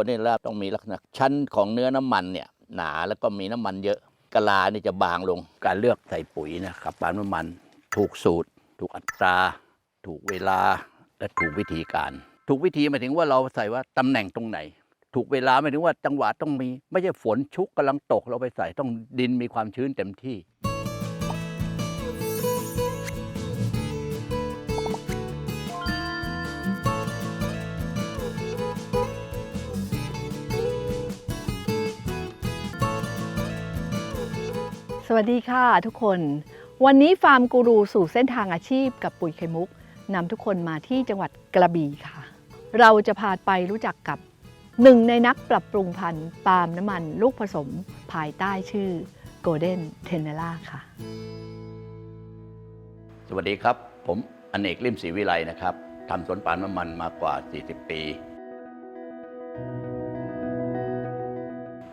คนนี้ลาบต้องมีลักษณะชั้นของเนื้อน้ำมันเนี่ยหนาแล้วก็มีน้ำมันเยอะกะลานี่จะบางลงการเลือกใส่ปุ๋ยนะครับปาล์มน้ำมันถูกสูตร ถูกอัตรา ถูกเวลาและถูกวิธีการ ถูกวิธีหมายถึงว่าเราใส่ว่าตำแหน่งตรงไหน ถูกเวลาหมายถึงว่าจังหวะต้องมี ไม่ใช่ฝนชุกกำลังตกเราไปใส่ต้องดินมีความชื้นเต็มที่ สวัสดีค่ะทุกคน วันนี้ฟาร์มกูรูสู่เส้นทางอาชีพกับปุ๋ยไข่มุกนำทุกคนมาที่จังหวัดกระบี่ค่ะ เราจะพาไปรู้จักกับหนึ่งในนักปรับปรุงพันธุ์ปาล์มน้ำมันลูกผสมภายใต้ชื่อ Golden t e n e r a ค่ะ สวัสดีครับ ผมอเนกลิมศรีวิไลนะครับทำสวนปาล์มน้ำมันมากว่า 40 ปี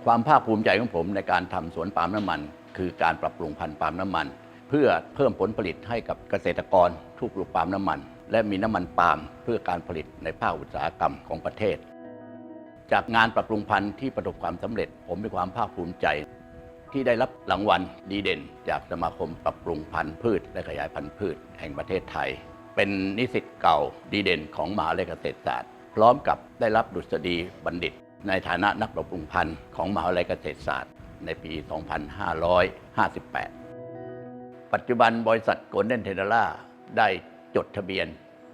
ความภาคภูมิใจของผมในการทำสวนปาล์มน้ำมัน คือการปรับปรุงพันธุ์ปาล์มน้ำมัน เพื่อเพิ่มผลผลิตให้กับเกษตรกรผู้ปลูกปาล์มน้ำมัน และมีน้ำมันปาล์มเพื่อการผลิตในภาคอุตสาหกรรมของประเทศ จากงานปรับปรุงพันธุ์ที่ประสบความสำเร็จ ผมมีความภาคภูมิใจ ที่ได้รับรางวัลดีเด่น จากสมาคมปรับปรุงพันธุ์พืช และขยายพันธุ์พืช แห่งประเทศไทย เป็นนิสิตเก่าดีเด่นของมหาวิทยาลัยเกษตรศาสตร์ พร้อมกับได้รับดุษฎีบัณฑิต ในฐานะนักปรับปรุงพันธุ์ของมหาวิทยาลัยเกษตรศาสตร์ ในปี 2558 ปัจจุบันบริษัทโกลเด้นเทเดล่าได้จดทะเบียน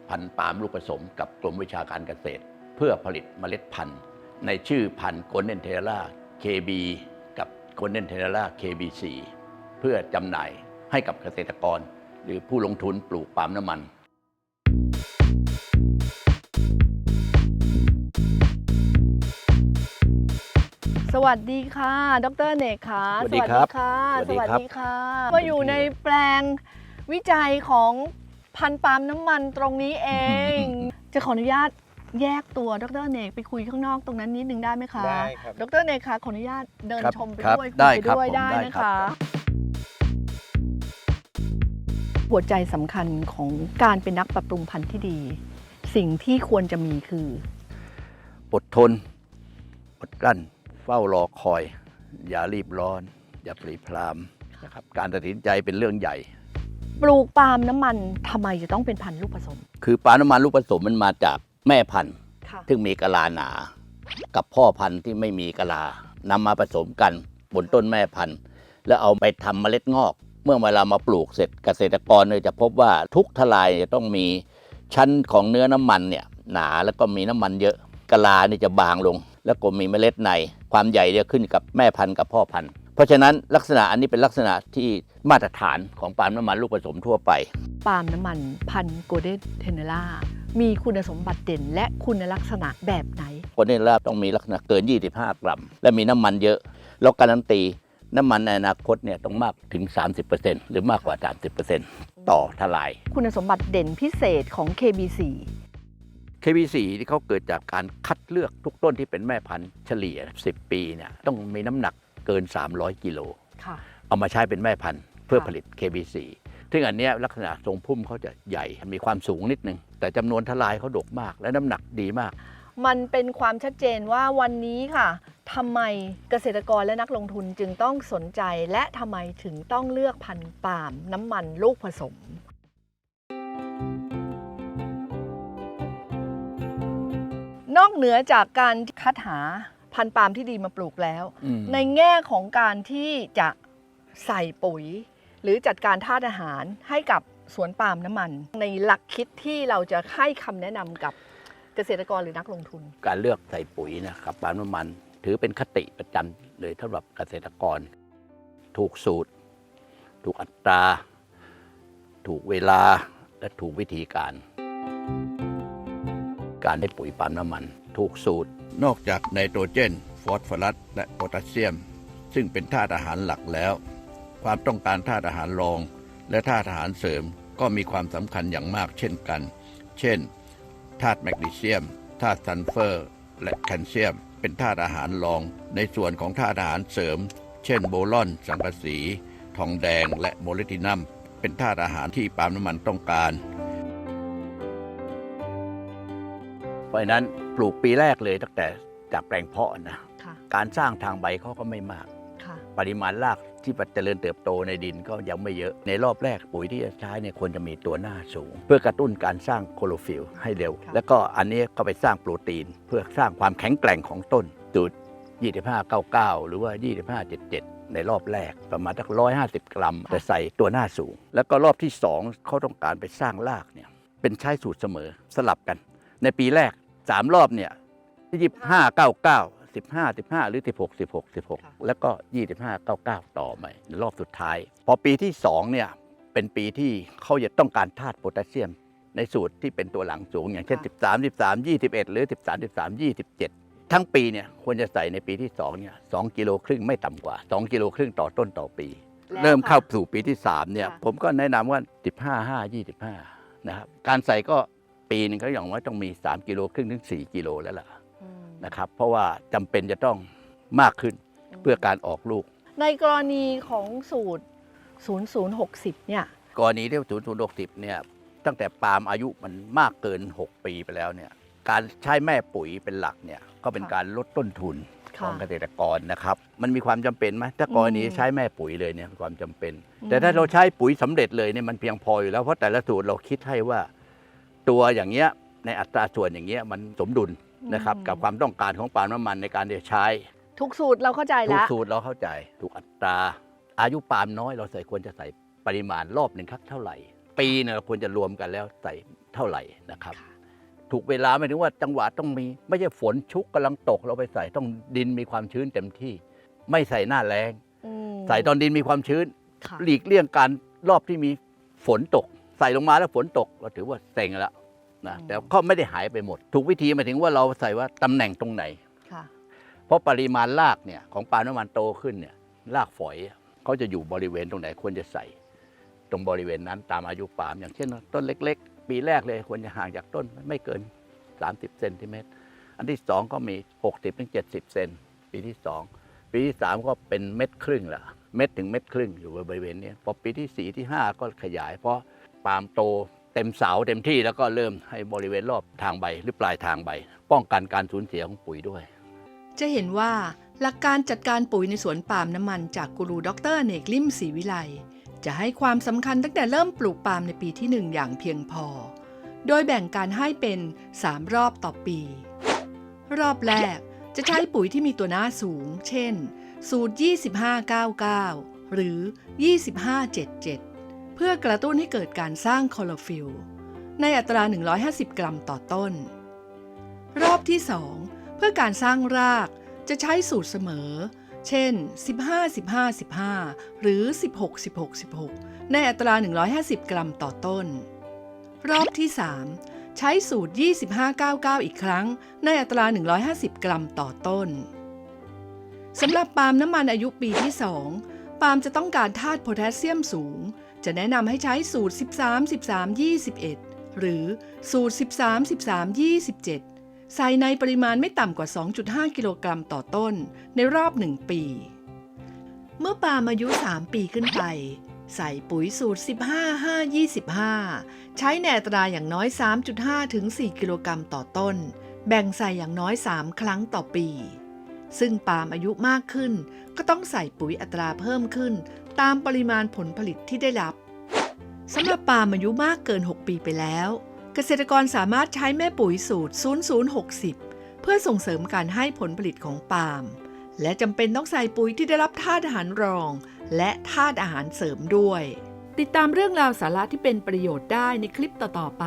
พันธุ์ปาล์มลูกผสมกับกรมวิชาการเกษตร เพื่อผลิตเมล็ดพันธุ์ ในชื่อพันธุ์โกลเด้นเทเดล่า KB กับโกลเด้นเทเดล่า KB4 เพื่อจำหน่ายให้กับเกษตรกร หรือผู้ลงทุนปลูกปาล์มน้ำมัน สวัสดีค่ะ ดรเนกค่ะสวัสดีครับค่ะสวัสดีครับค่ะมาอยู่ในแปลงวิจัยของพันธุ์ปาล์มน้ำมันตรงนี้เอง จะขออนุญาตแยกตัวดรเนกไปคุยข้างนอกตรงนั้นนิดนึงได้ไหมคะได้ครับดรเนกคะขออนุญาตเดินครับชมไปครับด้วยคุยได้ไปครับด้วยผมได้ได้นะครัคะบหัวใจสำคัญของการเป็นนักปรับปรุงพันธุ์ที่ดี สิ่งที่ควรจะมีคือ อดทน อดกลั้นเฝ้ารอคอย อย่ารีบร้อน อย่าปรีพรามนะครับการตัดสินใจเป็นเรื่องใหญ่ ปลูกปาล์มน้ำมันทำไมจะต้องเป็นพันธุ์ลูกผสม คือปลาน้ำมันลูกผสมมันมาจากแม่พันธุ์ค่ะ ซึ่งมีกะลาหนา กับพ่อพันธุ์ที่ไม่มีกะลานำมาผสมกันบนต้นแม่พันธุ์ แล้วเอาไปทำเมล็ดงอก เมื่อเวลามาปลูกเสร็จเกษตรกรเนี่ยจะพบว่าทุกทลายจะต้องมีชั้นของเนื้อน้ำมันเนี่ยหนาแล้วก็มีน้ำมันเยอะกะลานี่จะบางลง แล้วก็มีเมล็ดใน ความใหญ่จะขึ้นกับแม่พันธุ์กับพ่อพันธุ์ เพราะฉะนั้นลักษณะอันนี้เป็นลักษณะที่มาตรฐานของปาล์มน้ำมันลูกผสมทั่วไป ปาล์มน้ำมันพันธุ์โกลเด้นเทเนล่ามีคุณสมบัติเด่น และคุณลักษณะแบบไหนคนนี้ลาบต้องมีลักษณะเกิน 25 กรัม และมีน้ำมันเยอะแล้วการันตีน้ำมันในอนาคตเนี่ยต้องมากถึง 30%หรือมากกว่า 30%ต่อทลาย คุณสมบัติเด่นพิเศษของ KB4 KB4 ที่เขาเกิดจากการคัดเลือกทุกต้นที่เป็นแม่พันธุ์เฉลี่ย 10 ปีเนี่ยต้องมีน้ำหนักเกิน 300 กิโลค่ะเอามาใช้เป็นแม่พันธุ์เพื่อค่ะผลิต KB4 ซึ่งอันเนี้ยลักษณะทรงพุ่มเขาจะใหญ่มีความสูงนิดนึง แต่จำนวนทลายเขาดกมาก และน้ำหนักดีมาก มันเป็นความชัดเจนว่าวันนี้ค่ะทำไมเกษตรกรและนักลงทุนจึงต้องสนใจ และทำไมถึงต้องเลือกพันธุ์ปาล์มน้ำมันลูกผสม นอกเหนือจากการคัดหาพันธุ์ปาล์มที่ดีมาปลูกแล้วอืมในแง่ของการที่จะใส่ปุ๋ย หรือจัดการธาตุอาหารให้กับสวนปาล์มน้ำมัน ในหลักคิดที่เราจะให้คำแนะนำกับเกษตรกรหรือนักลงทุน การเลือกใส่ปุ๋ยนะครับปาล์มน้ำมัน ถือเป็นคติประจำเลยสำหรับเกษตรกร ถูกสูตร ถูกอัตรา ถูกเวลาและถูกวิธีการ การให้ปุ๋ยปาล์มน้ำมัน ถูกสูตร นอกจากไนโตรเจน ฟอสฟอรัส และโพแทสเซียม ซึ่งเป็นธาตุอาหารหลักแล้ว ความต้องการธาตุอาหารรอง และธาตุอาหารเสริมก็มีความสำคัญอย่างมากเช่นกัน เช่นธาตุแมกนีเซียมธาตุซัลเฟอร์ และแคลเซียม เป็นธาตุอาหารรอง ในส่วนของธาตุอาหารเสริม เช่นโบรอน สังกะสี ทองแดง และโมเลิบดินัม เป็นธาตุอาหารที่ปาล์มน้ำมันต้องการ เพราะฉะนั้นปลูกปีแรกเลยตั้งแต่จากแปลงเพาะนะค่ะการสร้างทางใบเขาก็ไม่มาก ค่ะ ปริมาณรากที่เจริญเติบโตในดินก็ยังไม่เยอะ ในรอบแรกปุ๋ยที่จะใช้เนี่ยควรจะมีตัวหน้าสูง เพื่อกระตุ้นการสร้างโคโรฟิลให้เร็ว ค่ะ แล้วก็อันนี้ก็ไปสร้างโปรตีน เพื่อสร้างความแข็งแกร่งของต้นสูตร2599 หรือว่า 2577 ในรอบแรกประมาณสัก150 กรัม แต่ใส่ตัวหน้าสูง แล้วก็รอบที่ 2เขาต้องการไปสร้างรากเนี่ยเป็นใช้สูตรเสมอสลับกัน ในปีแรก 3รอบเนี่ย25 99 15 15หรือ16 16 16แล้วก็25 99ต่อไปในรอบสุดท้าย พอปีที่2เนี่ยเป็นปีที่เขาจะต้องการธาตุโพแทสเซียม ในสูตรที่เป็นตัวหลังสูง อย่างเช่น 13 13 21 หรือ 13 13 27 ทั้งปีเนี่ยควรจะใส่ในปีที่2เนี่ย2กิโลครึ่งไม่ต่ำกว่า 2 กิโลครึ่งต่อต้นต่อปีแล้วเริ่มเข้าค่ะสู่ปีที่3เนี่ยค่ะผมก็แนะนำว่า 15 5 25นะครับการใส่ก็ ปีหนึงก็อย่างน้อยต้องมี 3 กิโลครึ่งถึง 4 กิโลแล้วล่ะอืมนะครับ เพราะว่าจำเป็นจะต้องมากขึ้นเพื่อการออกลูก ในกรณีของสูตร 0060 เนี่ย กรณีที่ศูนย์ศูนย์หกสิบเนี่ย ตั้งแต่ปาล์มอายุมันมากเกิน 6 ปีไปแล้วเนี่ย การใช้แม่ปุ๋ยเป็นหลักเนี่ย ก็เป็นค่ะการลดต้นทุนขค่ะองเกษตรกรนะครับ มันมีความจำเป็นไหมถ้ากรณีอืมใช้แม่ปุ๋ยเลยเนี่ยมีความจำเป็นอืมแต่ถ้าเราใช้ปุ๋ยสำเร็จเลยเนี่ยมันเพียงพออยู่แล้วเพราะแต่ละสูตรเราคิดให้ว่า ตัวอย่างเงี้ยในอัตราส่วนอย่างเงี้ยมันสมดุลนะครับกับความต้องการของปาล์มน้ำมันในการที่จะใช้ ทุกสูตรเราเข้าใจถูกแล้ว สูตรเราเข้าใจถูกอัตราอายุปาล์มน้อยเราใส่ควรจะใส่ปริมาณรอบหนึ่งครับเท่าไหร่ ปีเนี่ยเราควรจะรวมกันแล้วใส่เท่าไหร่นะครับค่ะถูกเวลาหมายถึงว่าจังหวะต้องมีไม่ใช่ฝนชุกกำลังตกเราไปใส่ต้องดินมีความชื้นเต็มที่ ไม่ใส่หน้าแรง อืมใส่ตอนดินมีความชื้น ค่ะ หลีกเลี่ยงการรอบที่มีฝนตก ใส่ลงมาแล้วฝนตกเราถือว่าเซ็งแล้วนะแต่ก็ไม่ได้หายไปหมด ถูกวิธีหมายถึงว่าเราใส่ว่าตำแหน่งตรงไหนค่ะเพราะปริมาณรากเนี่ยของปาล์มน้ำมันโตขึ้นเนี่ยรากฝอยอะเขาจะอยู่บริเวณตรงไหนควรจะใส่ ตรงบริเวณนั้นตามอายุปาล์มอย่างเช่น ต้นเล็ก ๆ ปีแรกเลยควรจะห่างจากต้นไม่เกิน 30เซนติเมตรอันที่สองก็มี 60ถึง70 เซนปีที่สองปีที่สามก็เป็นเม็ดครึ่งละเม็ดถึงเม็ดครึ่งอยู่บริเวณเนี้ยพอปีที่สี่ที่ห้าก็ขยายเพราะ ปาล์มโตเต็มเสาเต็มที่แล้วก็เริ่มให้บริเวณรอบทางใบหรือปลายทางใบ ป้องกันการสูญเสียของปุ๋ยด้วย จะเห็นว่าหลักการจัดการปุ๋ยในสวนปาล์มน้ำมันจากกูรูดรเนกลิมศรีวิไลจะให้ความสำคัญตั้งแต่เริ่มปลูกปาล์มในปีที่ 1 อย่างเพียงพอ โดยแบ่งการให้เป็น 3 รอบต่อปี รอบแรกจะใช้ปุ๋ยที่มีตัวหน้าสูง เช่น สูตร 2599 หรือ 2577 เพื่อกระตุ้นให้เกิดการสร้างคลอโรฟิลในอัตรา 150 กรัมต่อต้น รอบที่ 2 เพื่อการสร้างรากจะใช้สูตรเสมอ เช่น 15 15 15 หรือ 16 16 16 ในอัตรา 150 กรัมต่อต้น รอบที่ 3 ใช้สูตร 25 99 อีกครั้ง ในอัตรา 150 กรัมต่อต้นสำหรับปาล์มน้ำมันอายุปีที่ 2 ปาล์มจะต้องการธาตุโพแทสเซียมสูง จะแนะนำให้ใช้สูตร 13 13 21 หรือสูตร 13 13 27 ใส่ในปริมาณไม่ต่ำกว่า 2.5 กิโลกรัมต่อต้น ในรอบ 1 ปี เมื่อปาล์มอายุ 3 ปีขึ้นไป ใส่ปุ๋ยสูตร 15 5 25 ใช้ในอัตราอย่างน้อย 3.5 ถึง 4 กิโลกรัมต่อต้น แบ่งใส่อย่างน้อย 3 ครั้งต่อปี ซึ่งปาล์มอายุมากขึ้น ก็ต้องใส่ปุ๋ยอัตราเพิ่มขึ้น ตามปริมาณผลผลิตที่ได้รับสำหรับปาล์มอายุมากเกิน 6 ปีไปแล้ว เกษตรกรสามารถใช้แม่ปุ๋ยสูตร 0060 เพื่อส่งเสริมการให้ผลผลิตของปาล์มและจำเป็นต้องใส่ปุ๋ยที่ได้รับธาตุอาหารรอง และธาตุอาหารเสริมด้วย ติดตามเรื่องราวสาระที่เป็นประโยชน์ได้ในคลิปต่อๆไป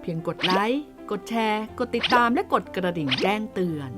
เพียงกดไลค์ กดแชร์ กดติดตามและกดกระดิ่งแจ้งเตือน